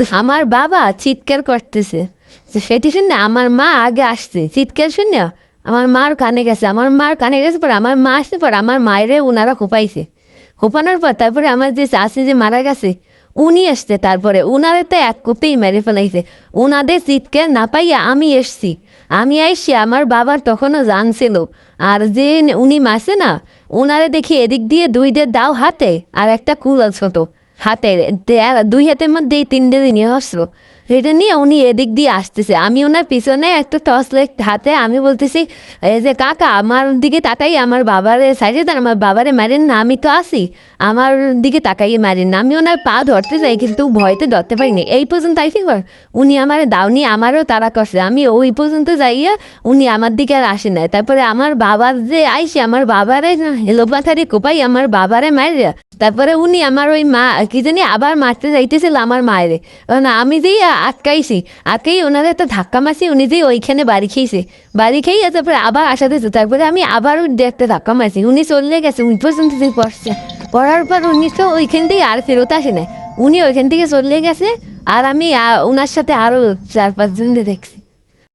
আমার বাবা চিৎকার করতেছে। সেটি শুনে আমার মা আগে আসছে। চিৎকার শুনে আমার মার কানে গেছে। আমার মার কানে গেছে পর আমার মা আসতে পর আমার মায়েরে ওনারা কোপাইছে কোপানোর পর তারপরে আমার যে চাষি যে মারা গেছে, উনি আসছে তারপরে। উনারে তো এক কোপেই মেরে ফেলাইছে। উনাদের চিৎকার না পাইয়া আমি এসছি। আমি আইসি, আমার বাবার তখনও জানছিল আর যে উনি মাসে না, উনারে দেখি এদিক দিয়ে দুইদের দাও হাতে, আর একটা কুলাল ছোট। হাতে দুই হাতের মধ্যে এই তিনটে নিয়ে আসলো এটা নিয়ে উনি এদিক দিয়ে আসতেছে। আমি ওনার পিছনে একটা টর্চ লাইট হাতে আমি বলতেছি, এই যে কাকা, আমার দিকে তাকাই, আমার বাবারে সাইডে দেন আমার বাবারে মারেন না, আমি তো আসি। আমার দিকে তাকাইয়ে মারেন না। আমি ওনার পা ধরতে যাই, কিন্তু ভয়তে ধরতে পারিনি এই পর্যন্ত আইসি কর উনি আমার দাওনি, আমারও তারা করছে। আমি ওই পর্যন্ত যাইয়া উনি আমার দিকে আর আসে নাই। তারপরে আমার বাবার যে আইসি, আমার বাবারে হেলো পাথারি কোপাই, আমার বাবারে মারে তারপরে উনি আমার ওই মা, কি জানি আবার মারতে যাইতেছিল আমার মায়েরে। না, আমি যেই আটকাইছি, আটকাই ওনার একটা ধাক্কা মারছি, উনি যেই ওইখানে বাড়ি খেয়েছে। বাড়ি খেয়ে তারপরে আবার আসাতে তারপরে আমি আবারও একটা ধাক্কা মারছি। উনি চলে গেছে, উনি পর্যন্ত পড়ছে। পড়ার পর উনি তো ওইখান থেকে আর ফেরত আসে না উনি ওইখান থেকে চলে গেছে, আর আমি ওনার সাথে আরও চার পাঁচজন দেখছি।